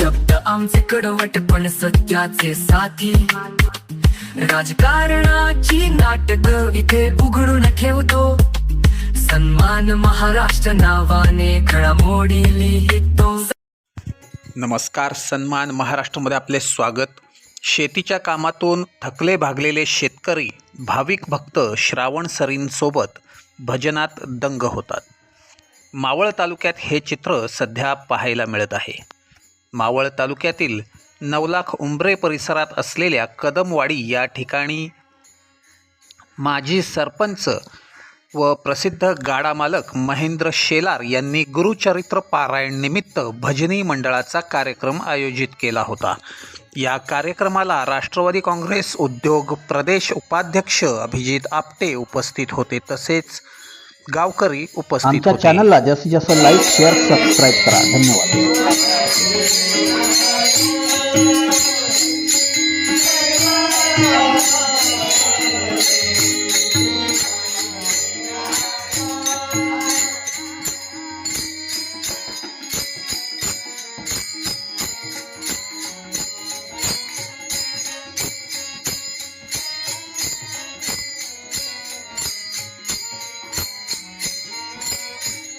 शब्द आमचे कडवट पण सत्याचे साथी. राजकारणाची नाटक इथे उघडून ठेवतो. सन्मान महाराष्ट्र नावाने घडामोडी लिहितो. नमस्कार सन्मान महाराष्ट्रामध्ये आपले स्वागत. शेतीच्या कामातून थकले भागलेले शेतकरी भाविक भक्त श्रावण सरींसोबत भजनात दंग होतात. मावळ तालुक्यात हे चित्र सध्या पाहायला मिळत आहे. मावळ तालुक्यातील नवलाख उंबरे परिसरात असलेल्या कदमवाडी या ठिकाणी माजी सरपंच व प्रसिद्ध गाडा मालक महेंद्र शेलार यांनी गुरुचरित्र पारायण निमित्त भजनी मंडळाचा कार्यक्रम आयोजित केला होता. या कार्यक्रमाला राष्ट्रवादी काँग्रेस उद्योग प्रदेश उपाध्यक्ष अभिजित आपटे उपस्थित होते. तसेच गावकरी उपस्थित चॅनलला जास्तीत जास्त लाईक शेअर सबस्क्राईब करा. धन्यवाद.